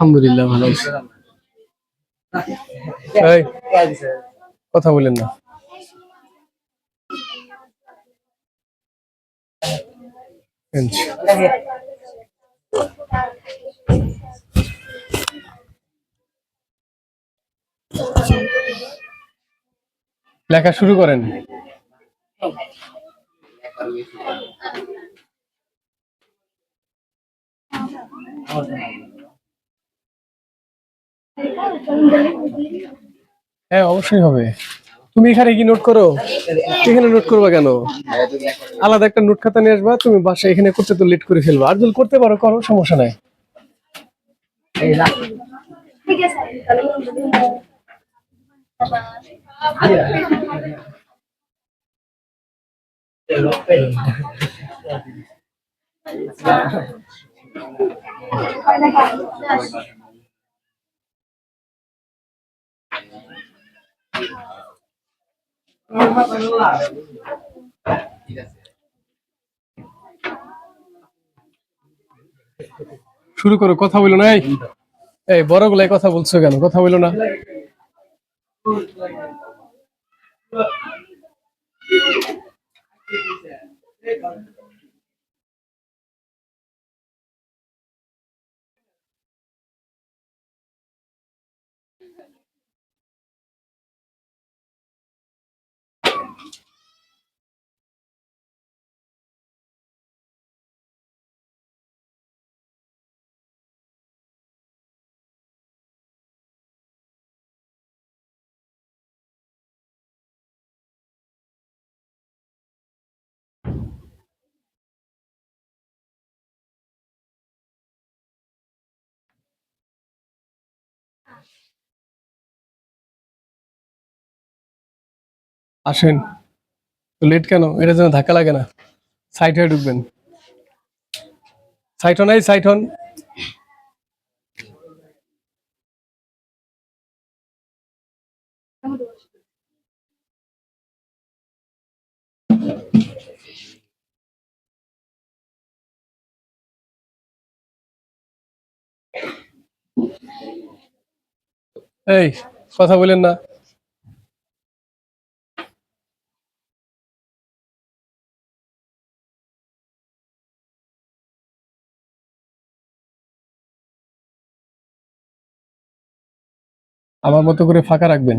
আলহামদুলিল্লাহ ভালো আছি। কথা বলেন না। আচ্ছা। লেখা শুরু করেন। হ্যাঁ অবশ্যই হবে। তুমি এখানে কি নোট করো? এখানে নোট করবা কেন? আলাদা একটা নোট খাতা নিয়ে আসবা, তুমি বাসা এখানে করতে তো লেট করে ফেলবা। আর যদি করতে পারো, করো, সমস্যা নাই। শুরু করো কথা বলো না এই। বড় গুলাই কথা বলছো কেন? কথা বলো না। আসেন। লেট কেন? এটা যেন ধাক্কা লাগে না। সাইড হয়ে ঢুকবেন। সাইড হন এই সাইড হন এই, কথা বলেন না। আমার মতো করে ফাঁকা রাখবেন?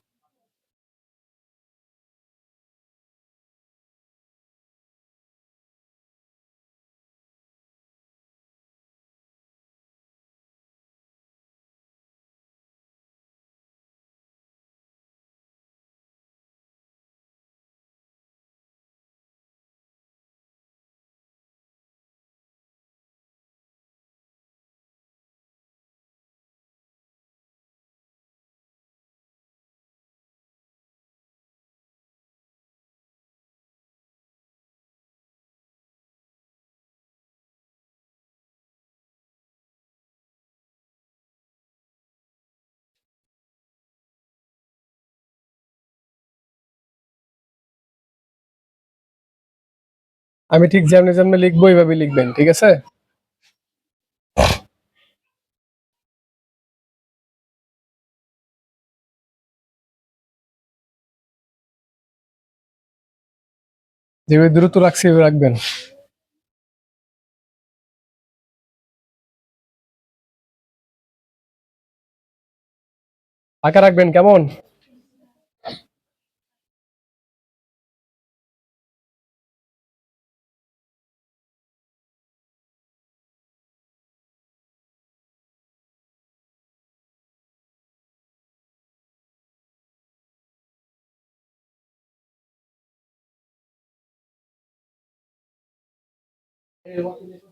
আমি ঠিক যেমনি যেমনি লিখব এইভাবে লিখবেন, ঠিক আছে? যেভাবে দ্রুত রাখছি রাখবেন। ফাঁকা রাখবেন, কেমন? এরকম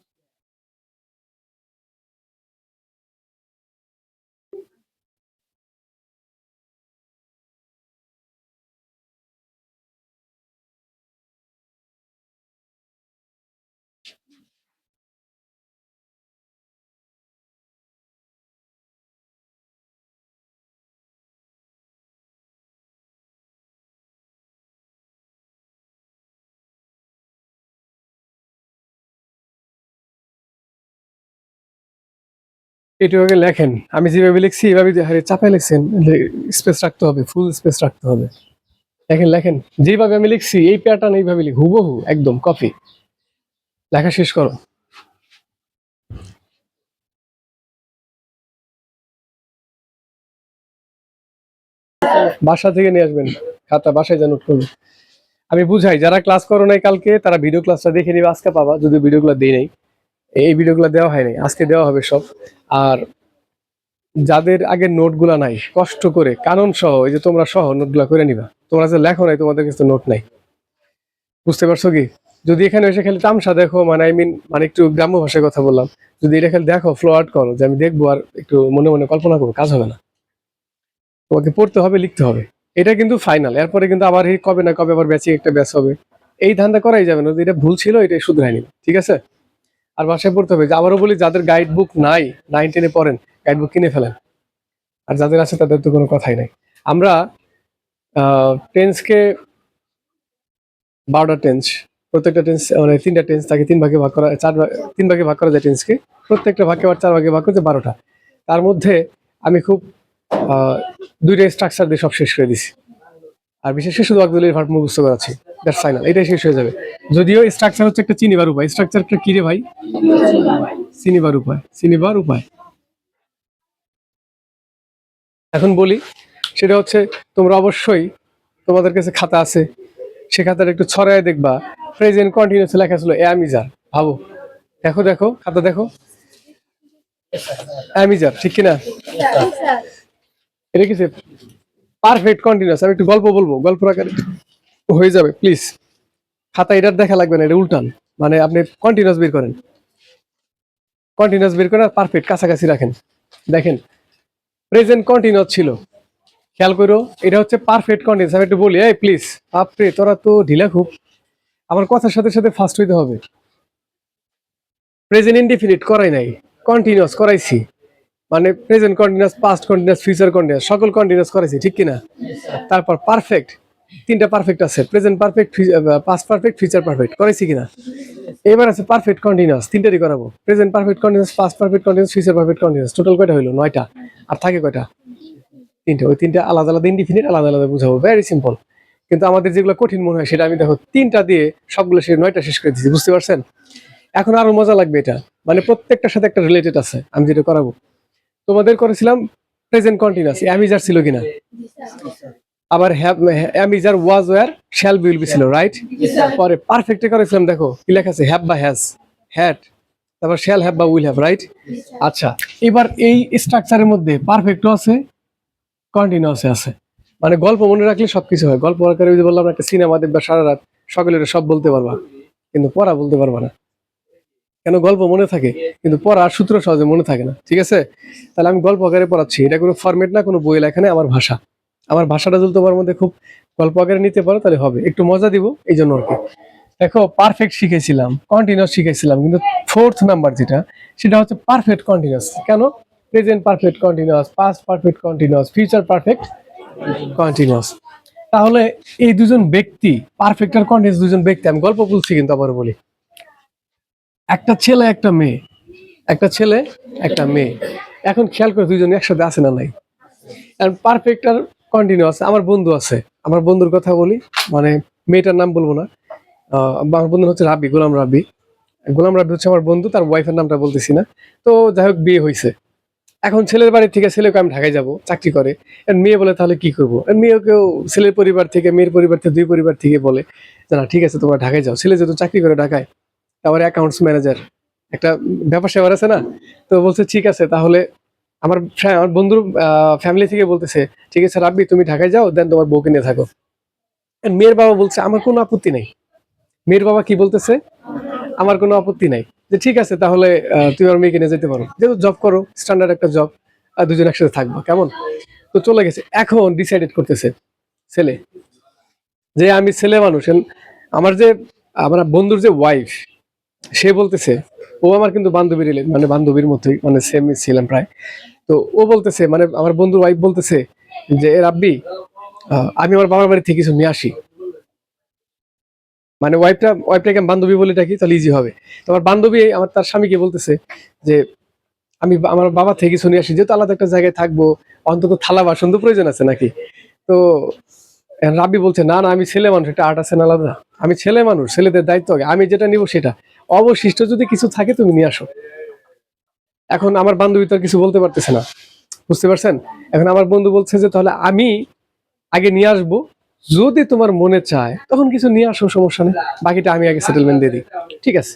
এটুকু লেখেন। আমি যেভাবে লিখছি হারে চাপায় লিখছেন স্পেস রাখতে হবে ফুল স্পেস রাখতে হবে। লেখেন লেখেন, যেভাবে আমি লিখছি, এই প্যাটার্ন এইভাবে লিখ, হুবহু, একদম কপি লেখা শেষ করো। বাসা থেকে নিয়ে আসবেন, খাতা বাসায় যা নোট করবে আমি বুঝাই, যারা ক্লাস করো নাই কালকে, তারা ভিডিও ক্লাসটা দেখে নিবে, আজকে পাবা, যদি ভিডিওগুলো দেই নাই। এই ভিডিওগুলো দেওয়া হয় নাই আজকে দেওয়া হবে সব। আর যাদের আগে নোটগুলা নাই, কষ্ট করে কানন সহ, এই যে তোমরা সহ নোটগুলা করে নিবা। তোমরা যে লেখো নাই, তোমাদের কাছে নোট নাই। বুঝতে পারছ কি? যদি এখানে এসে খালি তামসা দেখো মানে আই মিন মানে একটু গ্রাম্য ভাষায় কথা বললাম, যদি এটা খালি দেখো ফ্লো আউট করো, যে আমি দেখব আর একটু মনে মনে কল্পনা করব, কাজ হবে না। তোমাকে পড়তে হবে, লিখতে হবে। এটা কিন্তু ফাইনাল এরপরে কিন্তু আবার কবে না কবে আবার ব্যাচিং একটা ব্যাচ হবে। এই ধান্দা করাই যাবে না এটা ভুল ছিল এটা শুধরাই নিবে, ঠিক আছে? আর বাসায় পড়তে হবে। আবারও বলি, যাদের গাইড বুক নাই নাইন টেনে পড়েন গাইড বুক কিনে ফেলেন। আর যাদের আছে, তাদের তো কোনো কথাই নাই। আমরা টেন্সকে বারোটা টেন্স প্রত্যেকটা টেন্স মানে তিনটা টেন্স তাকে তিন ভাগে ভাগ করা, চার তিন ভাগে ভাগ করা যায় টেন্সকে প্রত্যেকটা ভাগে আবার চার ভাগে ভাগ করতে বারোটা। তার মধ্যে আমি খুব দুইটা স্ট্রাকচার দিয়ে সব শেষ করে দিছি। আর বিশেষ করে শুধু আকদুলের ভার্ব মুখস্থ করাচ্ছি দ্যাটস ফাইনাল এটাই শেষ হয়ে যাবে। যদিও স্ট্রাকচার হচ্ছে একটা চিনিবার উপায়। স্ট্রাকচারটা কি রে ভাই? চিনিবার উপায়। চিনিবার উপায়। এখন বলি, সেটা হচ্ছে তোমরা অবশ্যই তোমাদের কাছে খাতা আছে। সে খাতাটা একটু ছড়ায় দেখবা। প্রেজেন্ট কন্টিনিউস লেখা ছিল অ্যামিজার ভাবো। দেখো দেখো, খাতা দেখো। অ্যামিজার ঠিক কিনা? এটা কিসে পারফেক্ট কন্টিনিউস আমি একটু গল্প বলব গল্প আকারে। হয়ে যাবে প্লিজ খাতা এটার দেখা লাগবে না এটা উল্টান। মানে আপনি কন্টিনিউস বের করেন। কন্টিনিউস বের করেন আর পারফেক্ট কাছাকাছি রাখেন। দেখেন প্রেজেন্ট কন্টিনিউস ছিল। খেয়াল করো এটা হচ্ছে পারফেক্ট কন্টিনিউস আমি একটু বলি এই প্লিজ আপনি তোরা তো ঢিলা খুব। আমার কথার সাথে সাথে ফার্স্ট হইতে হবে। প্রেজেন্ট ইনডিফিনিট করাই নাই কন্টিনিউস করাইছি। মানে present continuous past continuous future continuous সকল কন্টিনিউস করাইছি ঠিক কিনা? তারপর পারফেক্ট তিনটা পারফেক্ট আছে। Present perfect past perfect future perfect করাইছি কিনা? এবার আছে পারফেক্ট কন্টিনিউস তিনটারই করাবো। Present perfect continuous past perfect continuous future perfect continuous total কয়টা হলো নয়টা। আর থাকে কয়টা? তিনটা। ওই তিনটা আলাদা আলাদা ইনডিফিনিট আলাদা আলাদা বুঝাবো। ভেরি সিম্পল কিন্তু আমাদের যেগুলো কঠিন মনে হয়, সেটা আমি দেখো, তিনটা দিয়ে সবগুলো সে নয়টা শেষ করে দিচ্ছি বুঝতে পারছেন? এখন আরও মজা লাগবে এটা। মানে প্রত্যেকটার সাথে একটা রিলেটেড আছে, আমি যেটা করাবো। তোমাদের করেছিলাম প্রেজেন্ট কন্টিনিউস অ্যামিজার ছিল কিনা? আবার am is are was were shall will be ছিল রাইট পরে পারফেক্টে করেছিলাম দেখো কি লেখা আছে? হ্যাভ বা হ্যাজ হ্যাট তারপর শ্যাল হ্যাভ বা উইল হ্যাভ রাইট আচ্ছা এবার এই স্ট্রাকচারের মধ্যে পারফেক্টও আছে কন্টিনিউসে আছে। মানে গল্প মনে রাখলে সবকিছু হয়। গল্প আকারে যদি বললাম একটা সিনেমা দেখবা সারা রাত সকালে সব বলতে পারবা কিন্তু পড়া বলতে পারবা না। কেন? গল্প মনে থাকে কিন্তু পড়ার সূত্র সহজে মনে থাকে না ঠিক আছে? তাহলে আমি গল্প আকারে পড়াচ্ছি। এটা কোনো ফরম্যাট না কোনো বই লেখা নেই আমার ভাষা। আমার ভাষাটা যদি তোমার মধ্যে খুব গল্প আকারে নিতে পারো, তাহলে হবে। একটু মজা দিব এই জন্য আর কি। দেখো পারফেক্ট শিখেছিলাম কন্টিনিউস শিখেছিলাম, কিন্তু ফোর্থ নাম্বার যেটা, সেটা হচ্ছে পারফেক্ট কন্টিনিউস কেন? Present perfect continuous past perfect continuous future perfect continuous তাহলে এই দুজন ব্যক্তি পারফেক্ট আর কন্টিনিউস দুজন ব্যক্তি, আমি গল্প বলছি কিন্তু আবার বলি। একটা ছেলে, একটা মেয়ে। একটা ছেলে, একটা মেয়ে। এখন খেয়াল করে দুইজন একসাথে আছে না নাই। পারফেক্ট আর কন্টিনিউ আছে। আমার বন্ধু আছে। আমার বন্ধুর কথা বলি মানে মেয়েটার নাম বলব না। আমার বন্ধু হচ্ছে রাবি গোলাম রাবি গোলাম রাবি হচ্ছে আমার বন্ধু, তার ওয়াইফের নামটা বলতেছি না। তো যাই হোক, বিয়ে হয়েছে এখন ছেলের বাড়ি থেকে ছেলেকে আমি ঢাকায় যাব, চাকরি করে। মেয়ে বলে, তাহলে কি করব? মেয়েকেও ছেলের পরিবার থেকে, মেয়ের পরিবার থেকে, দুই পরিবার থেকে বলে যে, না, ঠিক আছে, তোমরা ঢাকায় যাও। ছেলে যেহেতু চাকরি করে ঢাকায় তারপরে অ্যাকাউন্টস ম্যানেজার একটা ব্যাপার স্যাপার আছে না? তো বলছে, ঠিক আছে, তাহলে আমার আমার বন্ধুর ফ্যামিলি থেকে বলতেছে, ঠিক আছে রাব্বি, তুমি ঢাকায় যাও দেন তোমার বউকে নিয়ে থাকো। মেয়ের বাবা বলছে, আমার কোনো আপত্তি নেই। মেয়ের বাবা কি বলতেছে? আমার কোনো আপত্তি নাই। যে, ঠিক আছে, তাহলে তুমি আমার মেয়েকে নিয়ে যেতে পারো। যেহেতু জব করো স্ট্যান্ডার্ড একটা জব আর দুজন একসাথে থাকব, কেমন? তো চলে গেছে। এখন ডিসাইডেড করতেছে, ছেলে, যে, আমি ছেলে মানুষ। আমার যে, আমার বন্ধুর যে ওয়াইফ সে বলতেছে, ও আমার কিন্তু বান্ধবী রিলেট মানে বান্ধবীর মতোই মানে সেম ছিলাম প্রায়। তো ও বলতেছে মানে আমার বন্ধুর ওয়াইফ বলতেছে যে, এ রাব্বি আমি আমার বাবার বাড়ি থেকে কিছু নিয়ে আসি। মানে ওয়াইফটা ওয়াইফটাকে বান্ধবী বলে ডাকি, তাহলে ইজি হবে। তো আমার বান্ধবী, আমার তার স্বামীকে বলতেছে যে, আমি আমার বাবা থেকে কিছু নিয়ে আসি, যেহেতু আলাদা একটা জায়গায় থাকব, অন্তত থালা বাসন তো প্রয়োজন আছে নাকি? তো রাব্বি বলছে, না না, আমি ছেলে মানুষ, একটা আর্ট আছে না আলাদা। আমি ছেলে মানুষ, ছেলেদের দায়িত্ব আগে, আমি যেটা নিব সেটা। অবশিষ্ট যদি কিছু থাকে তুমি নিয়ে আসো। এখন আমার বান্ধবী তো কিছু বলতে পারতেছে না। বুঝতে পারছেন? এখন আমার বন্ধু বলছে যে তাহলে আমি আগে নিয়ে আসব। যদি তোমার মনে চায় তখন কিছু নিয়ে আসো সমস্যা নেই। বাকিটা আমি আগে সেটেলমেন্ট দিয়ে দিই। ঠিক আছে?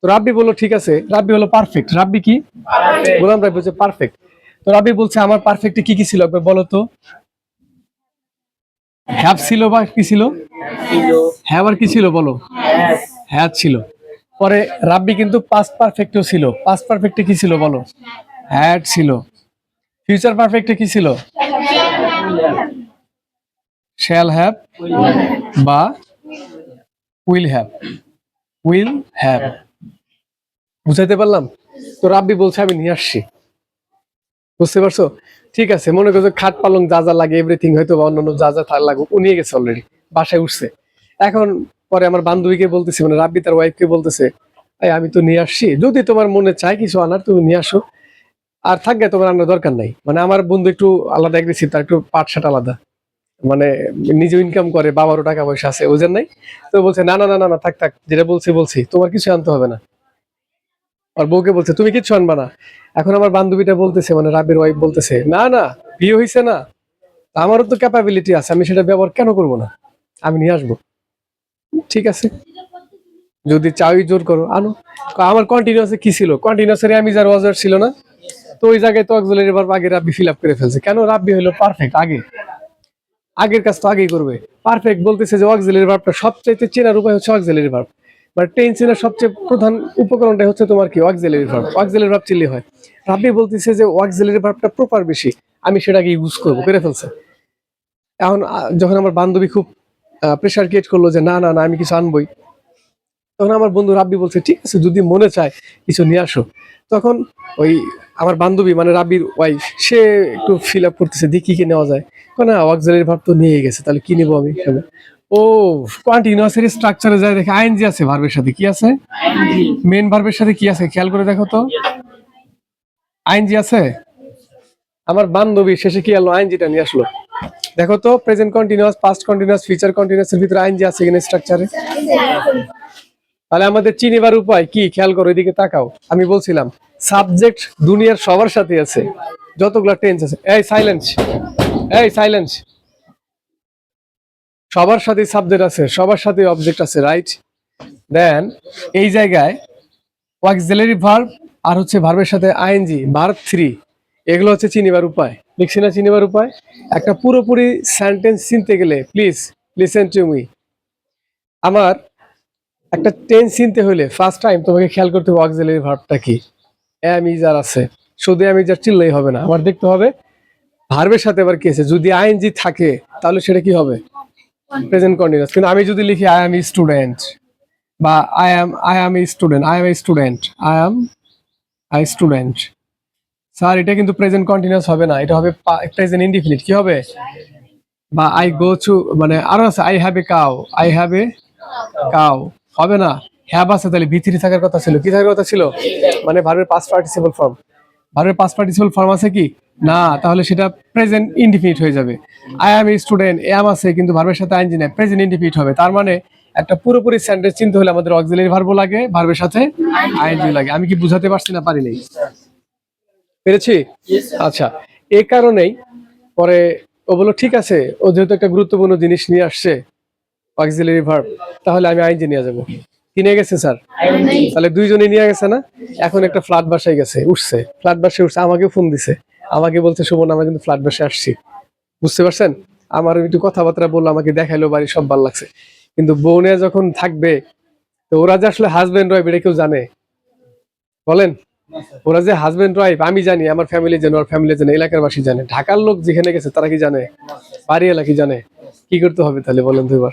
তো রাব্বি বলল ঠিক আছে। রাব্বি হলো পারফেক্ট রাব্বি কি? গোলাম রাব্বি হচ্ছে পারফেক্ট তো রাব্বি বলছে আমার পারফেক্টে কি কি ছিল একবার বলো তো? হ্যাভ ছিল বা কি ছিল? হ্যাভ আর কি ছিল বলো? হ্যাঁ হ্যাঁ ছিল। পরে রাব্বি কিন্তু পাস্ট পারফেক্টও ছিল। পাস্ট পারফেক্টে কি ছিল বলো? হ্যাড ছিল। ফিউচার পারফেক্টে কি ছিল? শ্যাল হ্যাভ বা উইল হ্যাভ উইল হ্যাভ বুঝাইতে পারলাম? তো রাব্বি বলছে, আমি নিয়ে আসছি। বুঝতে পারছ? ঠিক আছে, মনে করছ খাট পালং যা যা লাগে এভরিথিং হয়তো বা অন্যান্য যা যা থাক লাগুক নিয়ে গেছে অলরেডি বাসায় উঠছে। এখন পরে আমার বান্ধবীকে বলতেছে মানে রাব্বি তার ওয়াইফকে বলতেছে আমি তো নিয়ে আসছি। যদি তোমার মনে চায় কিছু আনার, তুমি নিয়ে আসো। আর থাকবে তোমার আনার দরকার নাই। মানে আমার বন্ধু একটু আলাদা এগ্রেসিভ তার একটু পাট শাট আলাদা। মানে নিজে ইনকাম করে, বাবারও টাকা পয়সা আছে ওজন নাই তো বলছে, না না না না থাক থাক, যেটা বলছি বলছি। তোমার কিছু আনতে হবে না। আর বউকে বলছে, তুমি কিচ্ছু আনবা না। এখন আমার বান্ধবীটা বলতেছে মানে রাবের ওয়াইফ বলতেছে, না না, বিয়ে হয়েছে না। আমারও তো ক্যাপাবিলিটি আছে, আমি সেটা ব্যবহার কেন করব না? আমি নিয়ে আসব। ঠিক আছে। যদি চাই জোর করো, আনো। আমার কন্টিনিউসে কি ছিল? কন্টিনিউসের আমি যার ওয়াজার ছিল না, তো ওই জায়গায় তো অক্সিলারি ভার্ব আগে রাব্বি ফিল আপ করে ফেলছে। কেন? রাব্বি হলো পারফেক্ট আগে। আগের কাজ তো আগেই করবে। পারফেক্ট বলতেছে যে অক্সিলারি ভার্বটা সবচাইতে চেনার উপায় হচ্ছে অক্সিলারি ভার্ব মানে টেন চেনার সবচেয়ে প্রধান উপকরণটা হচ্ছে তোমার কি? অক্সিলারি ভার্ব অক্সিলারি ভার্ব চিনলে হয়। রাব্বি বলতেছে যে অক্সিলারি ভার্বটা প্রপার বেশি। আমি সেটাকে ইউজ করব, করে ফেলছে। এখন যখন আমার বান্ধবী খুব প্রেশার ক্রিয়েট করল যে না না না আমি কিছু আনবই। তখন আমার বন্ধু রাব্বি বলছে ঠিক আছে যদি মনে চায় কিছু নিয়ে আসো। তখন ওই আমার বান্ধবী মানে রাব্বির ওয়াইফ সে একটু ফিল আপ করতেছে দেখি কি নেওয়া যায়। কেন অক্সিলারি ভাব তো নিয়ে গেছে তাহলে কি নেব আমি? ও কন্টিনিউয়াসের স্ট্রাকচারে যায় দেখে আইএনজি আছে ভার্বের সাথে কি আছে? মেন ভার্বের সাথে কি আছে খেয়াল করে দেখো তো। আইএনজি আছে? আমার বান্ধবী শেষে কি আলো আইএনজিটা নিয়ে আসলো। দেখো তো present continuous past continuous future continuous এর ভিতরে আইএনজি আছে কিনা স্ট্রাকচারে তাহলে আমাদের চিনিবার উপায় কি? খেয়াল করো, এদিকে তাকাও। আমি বলছিলাম সাবজেক্ট দুনিয়ার সবার সাথে আছে। যতগুলা টেন্স আছে। এই সাইলেন্স এই সাইলেন্স সবার সাথে সাবজেক্ট আছে, সবার সাথে অবজেক্ট আছে রাইট দেন এই জায়গায় অক্সিলারি ভার্ব আর হচ্ছে ভার্বের সাথে আইএনজি ভার্ব থ্রি এগুলো হচ্ছে চিনিবার উপায়। লিখছি না চিনিবার উপায় একটা পুরোপুরি সেন্টেন্স চিনতে গেলে প্লিজ লিসেন টু মি আমার একটা টেন্স চিনতে হলে ফার্স্ট টাইম তোমাকে খেয়াল করতে হবে অক্সিলারি ভার্বটা কি। এম ইজার আছে, শুধু এম ইজার চিনলেই হবে না। আমার দেখতে হবে ভার্বের সাথে আবার কি আছে? যদি আইএনজি থাকে, তাহলে সেটা কি হবে? প্রেজেন্ট কন্টিনিউয়াস কিন্তু আমি যদি লিখি আই এ স্টুডেন্ট বা I am I a student I a student I am I student sir, এটা কিন্তু প্রেজেন্ট কন্টিনিউয়াস হবে না। এটা হবে প্রেজেন্ট ইনডিফিনিট কি হবে? বা আই গো টু মানে আরও আছে I have a cow I have a cow হবে না? হ্যাব আছে তাহলে ভি থ্রি থাকার কথা ছিল। কি থাকার কথা ছিল? মানে ভার্বের পাস্ট পার্টিসিপল ফর্ম ভার্বের পাস্ট পার্টিসিপল ফর্ম আছে কি? না, তাহলে সেটা প্রেজেন্ট ইনডিফিনিট হয়ে যাবে। আই এম স্টুডেন্ট এম আছে, কিন্তু ভার্বের সাথে আইনজি নাই। প্রেজেন্ট ইনডিফিনিট হবে। তার মানে একটা পুরোপুরি সেন্টেন্স চিনতে হলে আমাদের অক্সিলারি ভার্বও লাগে ভার্বের সাথে আইনজি লাগে। আমি কি বুঝাতে পারছি না? পারি নাই। পেরেছি? আচ্ছা এই কারণেই পরে ও বলল ঠিক আছে ও যেহেতু একটা গুরুত্বপূর্ণ জিনিস নিয়ে আসছে অক্সিলারি ভার্ব তাহলে আমি আইনজি নিয়ে যাব। কি নিয়ে গেছে স্যার? তাহলে দুইজনে নিয়ে গেছে না? এখন একটা ফ্ল্যাট বাসায় গেছে উঠছে। ফ্ল্যাট বাসায় উঠছে আমাকে ফোন দিছে। আমাকে বলছে সুমন আমরা কিন্তু ফ্ল্যাট বাসায় আসছি। বুঝতে পারছেন? আমার একটু কথাবার্তা বলল আমাকে দেখাইলো বাড়ি সব ভালো লাগছে। কিন্তু বউনে যখন থাকবে তো ওরা যে আসলে হাজবেন্ড ওয়াইফ এটা কেউ জানে। বলেন? ওরা যে হাজবেন্ড ওয়াইফ আমি জানি, আমার ফ্যামিলি জানে, ওর ফ্যামিলি জানে এলাকার বাসী জানে। ঢাকার লোক যেখানে গেছে, তারা কি জানে? বাড়ি এলাকি জানে? কি করতে হবে তাহলে বলেন তো এবার?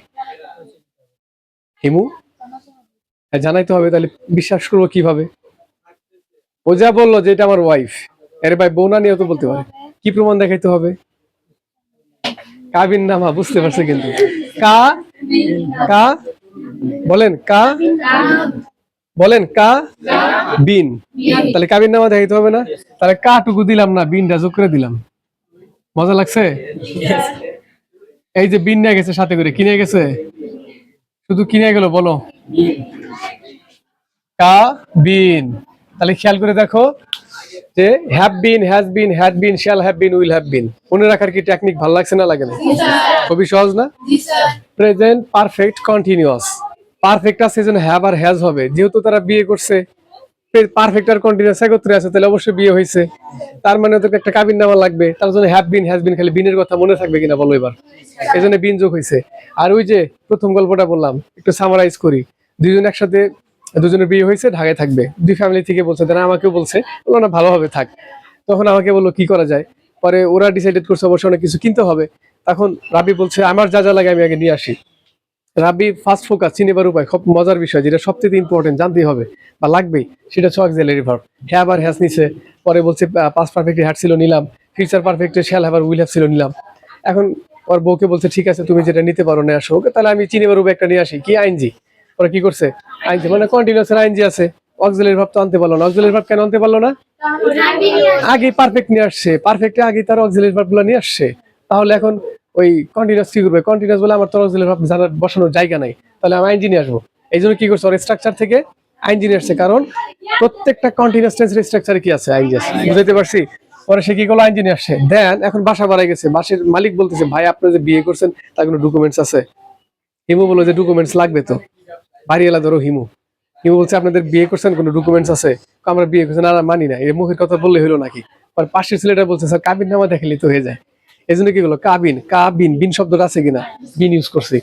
হিমু? হ্যাঁ জানাইতে হবে তাহলে। বিশ্বাস করব কীভাবে? ও যা বলল যে এটা আমার ওয়াইফ এর ভাই বউ না নিয়েও তো বলতে পারে। কি প্রমাণ দেখাইতে হবে? কাবিন নামা, বুঝতে পারছে কিন্তু। কা? কা? বলেন, কা? বলেন কা? বিন। তাহলে কাবিন নামা দেখাইতে হবে না? তাহলে কাটুকু দিলাম না বিনটা যোগ করে দিলাম। মজা লাগছে? এই যে বিন নিয়ে গেছে সাথে করে কিনে গেছে? শুধু কিনে গেল বলো। কা বিন। তাহলে খেয়াল করে দেখো যে have been has been had been shall have been will have been মনে রাখার কি টেকনিক ভালো লাগছে না লাগে না? খুবই সহজ না? প্রেজেন্ট পারফেক্ট কন্টিনিউয়াস পারফেক্ট আছে যেন হ্যাভ আর হ্যাজ হবে। যেহেতু তারা বিয়ে করছে পারফেক্ট আর কন্টিনিউয়াস একত্রে আছে, তাহলে অবশ্যই বিয়ে হয়েছে। তার মানে ওদেরকে একটা কাবিন নামা লাগবে। তার জন্য হ্যাভ বিন হ্যাজ বিন খালি বিনের কথা মনে থাকবে কিনা বলো এবার। এই জন্য বিন যোগ হয়েছে। আর ওই যে প্রথম গল্পটা বললাম, একটু সামারাইজ করি। দুজন একসাথে দুজনের বিয়ে হয়েছে, ঢাকায় থাকবে। দুই ফ্যামিলি থেকে বলছে তারা আমাকেও বলছে। বলল, না, ভালোভাবে থাক। তখন আমাকে বলল, কি করা যায়? পরে ওরা ডিসাইডেড করছে অবশ্য অনেক কিছু কিনতে হবে। তখন রাবি বলছে, আমার যা যা লাগে আমি আগে নিয়ে আসি। রাবি ফার্স্ট ফোকাস চিনিবার উপায় খুব মজার বিষয় যেটা সবচেয়ে ইম্পর্টেন্ট জানতেই হবে বা লাগবেই সেটা হচ্ছে অক্সিলারি ভার্ব হ্যাভ আর হ্যাজ নিছে পরে বলছে পাস পারফেক্ট হ্যাড ছিল নিলাম। ফিউচার পারফেক্ট শ্যাল হ্যাভ আর উইল হ্যাভ ছিল নিলাম। এখন ওর বউকে বলছে ঠিক আছে তুমি যেটা নিতে পারো না আসো। ওকে তাহলে আমি চিনিবার উপায় একটা নিয়ে আসি। কি আইনজি? ওরা কি করছে? আইনজি মানে কন্টিনিউস আইনজি আছে। অক্সিলারি ভাব তো আনতে পারল না। অক্সিলারি ভাব কেন আনতে পারল না? আগে পারফেক্ট নিয়ে আসছে। পারফেক্টে আগে তার অক্সিলারি ভাবগুলো নিয়ে আসছে। তাহলে এখন ওই কন্টিনিউস কি করবে? কন্টিনিউস বলে আমার তো অক্সিলারি জানার বসানোর জায়গা নাই। তাহলে আমি আইনজি নিয়ে আসব। এই জন্য কি করছে? ওর স্ট্রাকচার থেকে আইনজি নিয়ে আসছে। কারণ প্রত্যেকটা কন্টিনিউস টেন্সের স্ট্রাকচারে কি আছে? আইনজি আছে। বুঝতে পারছি? পরে সে কি করল? আইনজি নিয়ে আসছে। দেন এখন বাসা বাড়াই গেছে। বাসের মালিক বলতেছে ভাই আপনি যে বিয়ে করছেন তার কোনো ডকুমেন্টস আছে? হিমু বলল যে ডকুমেন্টস লাগবে তো। বাড়িওয়ালা ধরো হিমু। হিমু বলছে আপনাদের বিয়ে করছেন কোনো ডকুমেন্টস আছে? আমরা বিয়ে করছি। না না, মানি না। এই মুখের কথা বললে হলো নাকি? পরে পাশের ছেলেটা বলছে স্যার কাবিন নামা দেখালে তো হয়ে যায়। এই জন্য কি হলো? কাবিন কাবিন, বিন শব্দটা আছে কিনা? বিন ইউজ করছি।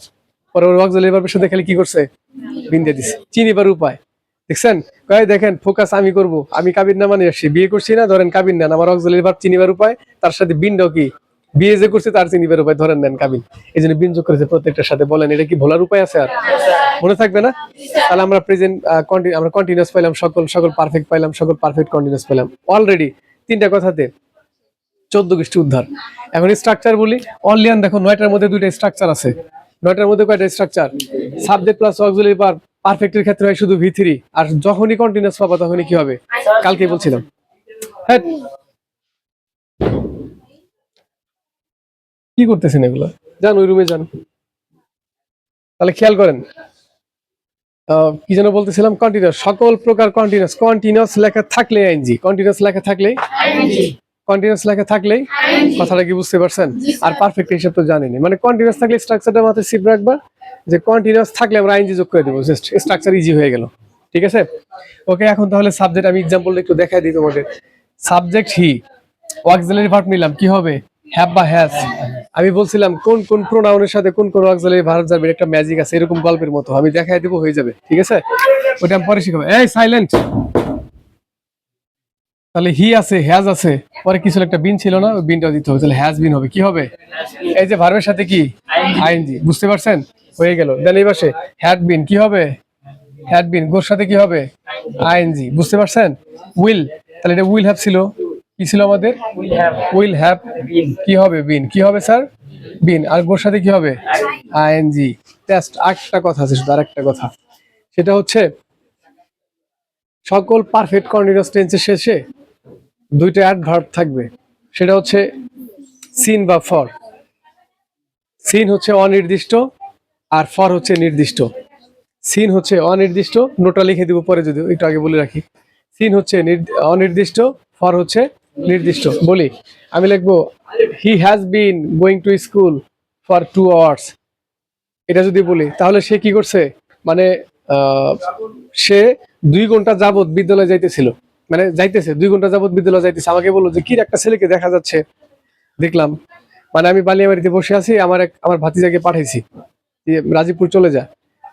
কি করছে? বিন দিয়ে দিছে। চিনিবার উপায়। দেখছেন? কয়, দেখেন ফোকাস আমি করব। আমি কাবিন নামা নিয়ে আসছি। বিয়ে করছি না, ধরেন কাবিন নেন। আমার অক্সিলারি ভার্ব চিনিবার উপায়, তার সাথে বিনটাও কি? বিয়ে যে করছে, তার চিনিবার উপায় ধরেন নেন কাবিন। এই জন্য বিন যোগ করেছে প্রত্যেকটার সাথে। বলেন, এটা কি ভোলার উপায় আছে আর? মনে থাকবে না? তাহলে আমরা প্রেজেন্ট আমরা কন্টিনিউয়াস পাইলাম, সকল সকল পারফেক্ট পাইলাম, সকল পারফেক্ট কন্টিনিউয়াস পাইলাম। অলরেডি তিনটা কথাতে চোদ্দ গোষ্ঠী উদ্ধার। এখন স্ট্রাকচার বলি অনলিয়ান দেখো, নয়টার মধ্যে দুইটা স্ট্রাকচার আছে। নয়টার মধ্যে কয়টা স্ট্রাকচার সাবজেক্ট প্লাস অক্সিলারি পার পারফেক্টের ক্ষেত্রে হয় শুধু ভি থ্রি আর যখনই কন্টিনিউস পাবা তখনই কি হবে? কালকে বলছিলাম। হ্যাঁ। কি করতেছেন এগুলো? যান, ওই রুমে যান। তাহলে খেয়াল করেন। কি যেন বলতেছিলাম? কন্টিনিউয়াস সকল প্রকার কন্টিনিউয়াস কন্টিনিউয়াস লেখা থাকলে আইনজি কন্টিনিউয়াস লেখা থাকলেই কন্টিনিউয়াস লেখা থাকলেই কথাটা কি বুঝতে পারছেন? আর পারফেক্ট হিসাব তো জানেনি। মানে কন্টিনিউয়াস থাকলে স্ট্রাকচারটা মাথায় সিপ রাখবা যে কন্টিনিউয়াস থাকলে আমরা আইনজি যোগ করে দেবো। স্ট্রাকচার ইজি হয়ে গেল। ঠিক আছে? ওকে এখন তাহলে সাবজেক্ট আমি এক্সাম্পল একটু দেখাই দিই তোমাদের। সাবজেক্ট হি অক্সিলারি ভার্ব নিলাম কি হবে? হ্যাভ বা হ্যাজ আমি বলছিলাম কোন কোন প্রোনাউনের সাথে কোন কোন অক্সিলারি ভার্ব যাবে? একটা ম্যাজিক আছে এরকম গল্পের মতো। আমি দেখাই দেবো হয়ে যাবে। ঠিক আছে? ওটা আমি পরে শিখাবো। এই সাইলেন্ট তাহলে হি আছে হ্যাজ আছে। পরে কিছু একটা বিন ছিল না বিনটা দিতে হবে। তাহলে হ্যাজ বিন হবে। কি হবে? এই যে ভার্বের সাথে কি? আইএনজি। বুঝতে পারছেন? হয়ে গেল। দেন এই পাশে হ্যাড বিন কি হবে? হ্যাড বিন গোর সাথে কি হবে? আইএনজি। বুঝতে পারছেন? উইল তাহলে এটা উইল হ্যাভ ছিল। কি ছিল আমাদের? উইল হ্যাভ উইল হ্যাভ কি হবে? বিন কি হবে স্যার বিন আর গোর সাথে কি হবে? আইএনজি। টেস্ট আরেকটা কথা আছে শুধু আরেকটা কথা। সেটা হচ্ছে সকল পারফেক্ট কন্টিনিউয়াস টেন্সের শেষে দুইটা অ্যাডভার্ব থাকবে। সেটা হচ্ছে সিন বা ফর সিন হচ্ছে অনির্দিষ্ট আর ফর হচ্ছে নির্দিষ্ট। সিন হচ্ছে অনির্দিষ্ট নোটা লিখে দিব পরে যদি একটু আগে বলে রাখি। সিন হচ্ছে নির্দ- অনির্দিষ্ট ফর হচ্ছে নির্দিষ্ট। বলি, আমি লিখব he has been going to school for two hours এটা যদি বলি, তাহলে সে কি করছে? মানে সে দুই ঘণ্টা যাবত বিদ্যালয়ে যাইতেছিল। মানে যাইতেছে, দুই ঘণ্টা যাবত বিদ্যালয়ে যাইতেছে। আমাকে বলল যে, কি একটা ছেলেকে দেখা যাচ্ছে? দেখলাম। মানে আমি বালিয়াবাড়িতে বসে আছি, আমার এক, আমার ভাতিজাকে পাঠাইছি। রাজীবপুর চলে যা।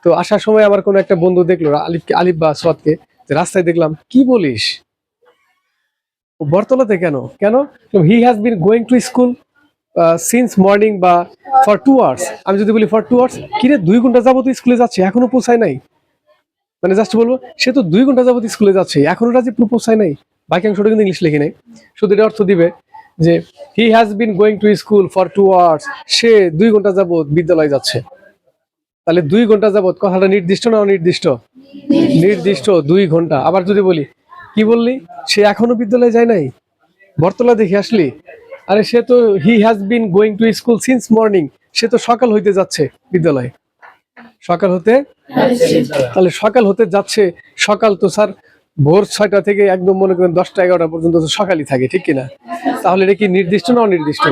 তো আসার সময় আমার কোনো একটা বন্ধু দেখল, আলিফকে, আলিফ বা সোয়াদকে রাস্তায় দেখলাম, কি বলিস? বরতলাতে কেন? কেন? He has been going to school since morning বা ফর টু আওয়ার্স আমি যদি বলি ফর টু আওয়ার্স কিরে দুই ঘণ্টা যাব যাবত স্কুলে যাচ্ছে, এখনও পৌঁছায় নাই? মানে জাস্ট বলব সে তো দুই ঘণ্টা যাবত স্কুলে যাচ্ছে এখনও রাজীবপুর হয় নাই। বাকি অংশটা কিন্তু ইংলিশ লিখে নেই। শুধু এটা অর্থ দিবে যে he has been going to school for two hours সে দুই ঘণ্টা যাবত বিদ্যালয়ে যাচ্ছে। তাহলে দুই ঘণ্টা যাবত কথাটা নির্দিষ্ট না অনির্দিষ্ট? নির্দিষ্ট। দুই ঘণ্টা। আবার যদি বলি কি বললি? সে এখনও বিদ্যালয়ে যায় নাই? বর্তলা দেখে আসলি? আরে সে তো he has been going to school since morning সে তো সকাল হইতে যাচ্ছে বিদ্যালয়ে। সকাল হতে তাহলে সকাল হতে যাচ্ছে। সকাল তো স্যার ভোর ছয়টা থেকে একদম মনে করেন দশটা এগারোটা পর্যন্ত তো সকালই থাকে, ঠিক কিনা? তাহলে এটা কি নির্দিষ্ট না অনির্দিষ্ট?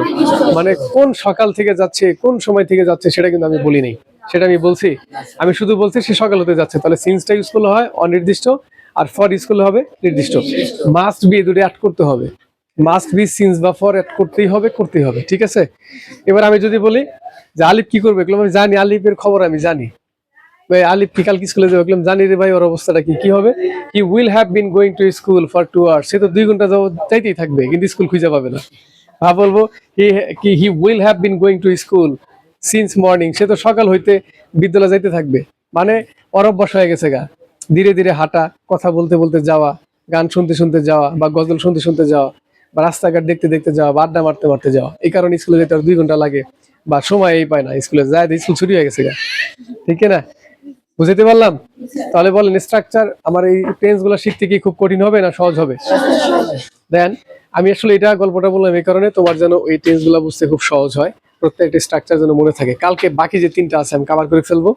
মানে কোন সকাল থেকে যাচ্ছে, কোন সময় থেকে যাচ্ছে সেটা কিন্তু আমি বলি নাই সেটা আমি বলছি, আমি শুধু বলছি সে সকাল হতে যাচ্ছে। তাহলে সিন্সটা ইউজ করলে হয় অনির্দিষ্ট আর ফর ইউজ করলে হবে নির্দিষ্ট। মাস্ট বি দুটো অ্যাড করতে হবে। মাস্ট বি সিন্স বা ফর অ্যাড করতেই হবে করতেই হবে, ঠিক আছে? এবার আমি যদি বলি যে আলিফ কি করবে? এগুলো আমি জানি, আলিফের খবর আমি জানি। কি কালকে স্কুলে যাবে? বললাম, জানি রে ভাই, ওর অবস্থাটা কি কি হবে? He will have been going to school for two hours সে তো দুই ঘণ্টা যাব চাইতেই থাকবে, কিন্তু স্কুল খুঁজে পাবে না। বলব কি he will have been going to school since morning সে তো সকাল হইতে বিদ্যালয় যাইতে থাকবে। মানে ওর অভ্যাস হয়ে গেছে গা। ধীরে ধীরে হাঁটা, কথা বলতে বলতে যাওয়া, গান শুনতে শুনতে যাওয়া, বা গজল শুনতে শুনতে যাওয়া, বা রাস্তাঘাট দেখতে দেখতে যাওয়া, বা আড্ডা মারতে মারতে যাওয়া। এই কারণে স্কুলে যেতে আর দুই ঘণ্টা লাগে, বা সময় এই পায় না। স্কুলে যায়, স্কুল ছুটি হয়ে গেছে গা। ঠিক না? বুঝতে পারলাম? তাহলে বলেন স্ট্রাকচার আমার এই টেন্সগুলো শিখতে কি খুব কঠিন হবে না সহজ হবে? দেন, আমি আসলে এটা গল্পটা বললাম এই কারণে তোমার যেন এই টেন্সগুলো বুঝতে খুব সহজ হয়, প্রত্যেকটা স্ট্রাকচার যেন মনে থাকে। কালকে বাকি যে তিনটা আছে, আমি কভার করে ফেলব।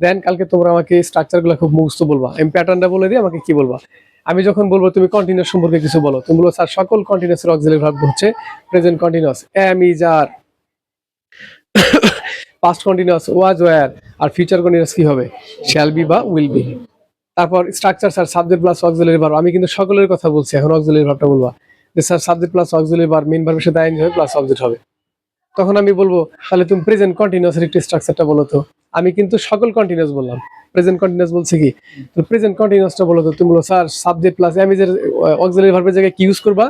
দেন, কালকে তোমরা আমাকে স্ট্রাকচারগুলো খুব মুখস্থ বলবা। আমি প্যাটার্নটা বলে দিই, আমাকে কি বলবা? আমি যখন বলব, তুমি কন্টিনিউস সম্পর্কে কিছু বলো। তুমি বলব স্যার, সকল কন্টিনিউসের অক্সিলারি ভার্ব হচ্ছে present continuous am is R past continuous was were আর ফিউচার কন্টিনিউয়াস কি হবে? শ্যাল বি বা উইল বি তারপর structure sir subject plus auxiliary verb আমি কিন্তু সকলের কথা বলছি, এখন অক্সিলারি ভার্বটা বলব। যে sir subject plus auxiliary verb main ভার্বের সাথে আইন হবে প্লাস অবজেক্ট হবে। তখন আমি বলব, তাহলে তুমি প্রেজেন্ট কন্টিনিউয়াসের একটু স্ট্রাকচারটা বলো তো। আমি কিন্তু সকল কন্টিনিউয়াস বললাম। প্রেজেন্ট কন্টিনিউয়াস বলছে কি? তো প্রেজেন্ট কন্টিনিউয়াসটা বলো তো। তুমি বলো স্যার সাবজেক্ট প্লাস অ্যামিজের অক্সিলারি ভার্বের জায়গায় কি ইউজ করবা?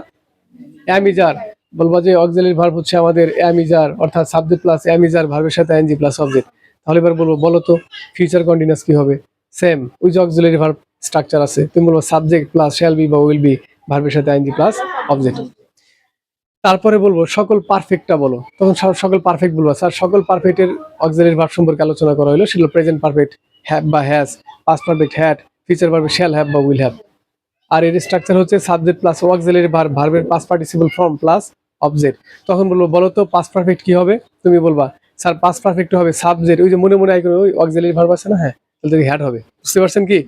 অ্যামিজার বলবা যে অক্সিলারি ভার্ব হচ্ছে আমাদের অ্যামিজার অর্থাৎ সাবজেক্ট প্লাস অ্যামিজার ভার্বের সাথে এনজি প্লাস অবজেক্ট তাহলে এবার বলব, বলো তো ফিউচার কন্টিনিউয়াস কি হবে? সেম ওই যে অক্সিলারি ভার্ব স্ট্রাকচার আছে? তুমি বলব সাবজেক্ট প্লাস শ্যাল বি বা উইল বি ভার্বের সাথে এনজি প্লাস অবজেক্ট তারপরে বলব, সকল পারফেক্টটা বলো। তখন সকল পারফেক্ট বলব। স্যার, সকল পারফেক্টের অক্সিলারি ভার্ব সম্পর্কে আলোচনা করা হলো সেগুলো প্রেজেন্ট পারফেক্ট হ্যাভ বা has past perfect had future ভার্বে shall have বা উইল হ্যাভ আর এর স্ট্রাকচার হচ্ছে সাবজেক্ট প্লাস অক্সিলারি ভার্ব ভার্বের past participle form plus object তখন বলব, বলো তো পাস পারফেক্ট কি হবে? তুমি বলবা, স্যার পাস পারফেক্ট হবে সাবজেক্ট ওই যে মনে মনে আইকন ওই অক্সিলারি ভার্ব আছে না হ্যাঁ? তাহলে হ্যাড হবে। বুঝতে পারছেন কি?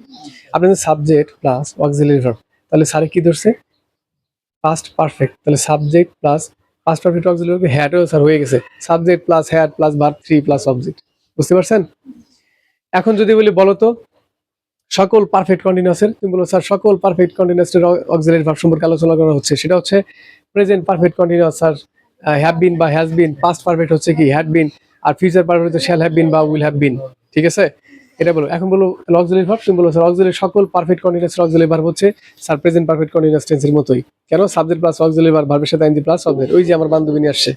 আপনি সাবজেক্ট প্লাস অক্সিলারি ভার্ব তাহলে স্যারে কি ধরছে? পাস্ট পারফেক্ট তাহলে subject plus past perfect auxiliary হ্যাডও sir হয়ে গেছে। Subject plus had plus verb three plus object বুঝতে পারছেন? এখন যদি বলি, বলো তো সকল পারফেক্ট কন্টিনিউয়াসের তুমি বলো স্যার সকল পারফেক্ট কন্টিনিউয়াসের অক্সিলারি ভার্ব সম্পর্কে আলোচনা করা হচ্ছে। সেটা হচ্ছে present perfect continuous sir have been বা হ্যাজ বিন পাস্ট পারফেক্ট হচ্ছে কি হ্যাড বিন আর ফিউচার পারফেক্ট হচ্ছে শ্যাল হ্যাভ বিন বা উইল হ্যাভ বিন ঠিক আছে? এটা বলো, এখন বলো অক্সিলারি ভার্ব তুমি বলো স্যার অক্সিলারি সকল পারফেক্ট কন্টিনিউয়াস অক্সিলারি ভার্ব হচ্ছে স্যার প্রেজেন্ট পারফেক্ট কন্টিনিউয়াস টেন্সের মতোই। কেন? সাবজেক্ট প্লাস অক্সিলারি ভার্ব ভার্বের সাথে আইনজি প্লাস অবজেক্ট ওই যে আমার বান্ধবী নিয়ে আসছে।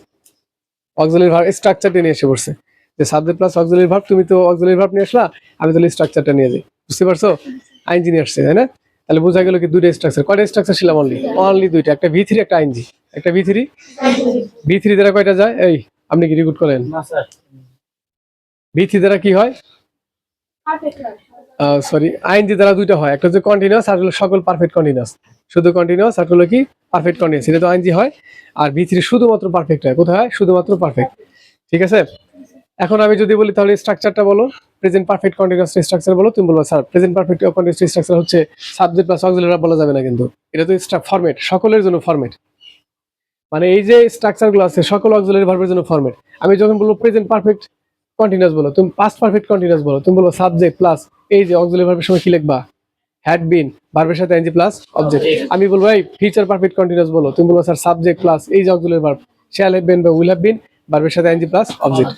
অক্সিলারি ভার্ব স্ট্রাকচারটা নিয়ে এসে পড়ছে। যে সাবজেক্ট প্লাস অক্সিলারি ভার্ব তুমি তো অক্সিলারি ভার্ব নিয়ে আসলা, আমি তাহলে স্ট্রাকচারটা নিয়ে যাই। বুঝতে পারছ? আইনজি নিয়ে আসছে তাই না? তাহলে বোঝা গেল কি দুইটা স্ট্রাকচার কয়টা স্ট্রাকচার ছিলাম অনলি অনলি দুইটা একটা ভি থ্রি একটা আইনজি একটা ভি থ্রি ভি থ্রি দ্বারা কয়টা যায়? এই আপনি কি রিকুট করেন? না স্যার। ভি থ্রি দ্বারা কি হয়? সরি আইনজি দ্বারা দুইটা হয়। একটা হচ্ছে কন্টিনিউয়াস আর হলো সকল পারফেক্ট কন্টিনিউয়াস শুধু কন্টিনিউয়াস আর হলো কি পারফেক্ট কন্টিনিউয়াস এটা তো আইনজি হয়। আর ভি থ্রি শুধুমাত্র পারফেক্ট হয়। কোথায় হয়? শুধুমাত্র পারফেক্ট ঠিক আছে? এখন আমি যদি বলি তাহলে স্ট্রাকচারটা বলো প্রেজেন্ট পারফেক্ট কন্টিনিউয়াস স্ট্রাকচার বলো, তুমি বলব, sir present perfect continuous structure হচ্ছে সাবজেক্ট প্লাস অক্সিলারি বলা যাবে না কিন্তু। এটা তো ফরম্যাট সকলের জন্য ফরম্যাট মানে এই যে স্ট্রাকচারগুলো আছে, সকল অক্সিলারি ভার্বের জন্য ফরম্যাট আমি যখন বলব প্রেজেন্ট পারফেক্ট কন্টিনিউয়াস বলো, তুমি পাস্ট পারফেক্ট কন্টিনিউয়াস বলো, তুমি বলব সাবজেক্ট প্লাস এই যে অক্সিলারি ভার্বের সময় কি লিখবা? হ্যাড বিন ভার্বের সাথে এনজি প্লাস অবজেক্ট আমি বলব, এই ফিউচার পারফেক্ট কন্টিনিউয়াস বলো। তুমি বলব, স্যার সাবজেক্ট প্লাস এই যে auxiliary verb shall have been বা উইল হ্যাভ বিন ভার্বের সাথে এনজি প্লাস অবজেক্ট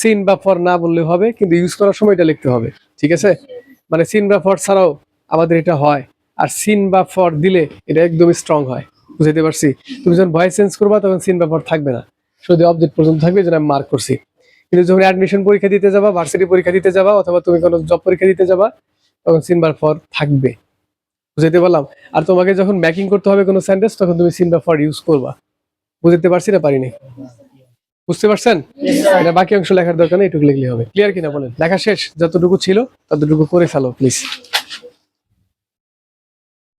সিন বা ফর না বললে হবে, কিন্তু ইউজ করার সময় এটা লিখতে হবে, ঠিক আছে? মানে সিন বা ফর ছাড়াও আমাদের এটা হয়, আর সিন বা ফর দিলে এটা একদমই স্ট্রং হয় বুঝতে পারছি? তুমি যখন ভয়েস চেঞ্জ করবা, তখন সিন বা ফর থাকবে না। শুধু অবজেক্ট পর্যন্ত থাকবে যেটা আমি মার্ক করছি। কিন্তু যখন অ্যাডমিশন পরীক্ষা দিতে যাবা ভার্সিটি পরীক্ষা দিতে যাবা, অথবা তুমি কোনো জব পরীক্ষা দিতে যাবা, তখন সিন বা ফর থাকবে বুঝতে পারলাম? আর তোমাকে যখন ম্যাকিং করতে হবে কোনো সেন্টেন্স তখন তুমি সিন বা ফর ইউজ করবা বুঝতে পারছি না পারিনি? বুঝতে পারছেন? এটা বাকি অংশ লেখার দরকার নেই এটুকু লিখলে হবে। ক্লিয়ার কিনা বলেন? লেখা শেষ যতটুকু ছিল ততটুকু করে ফেলো প্লিজ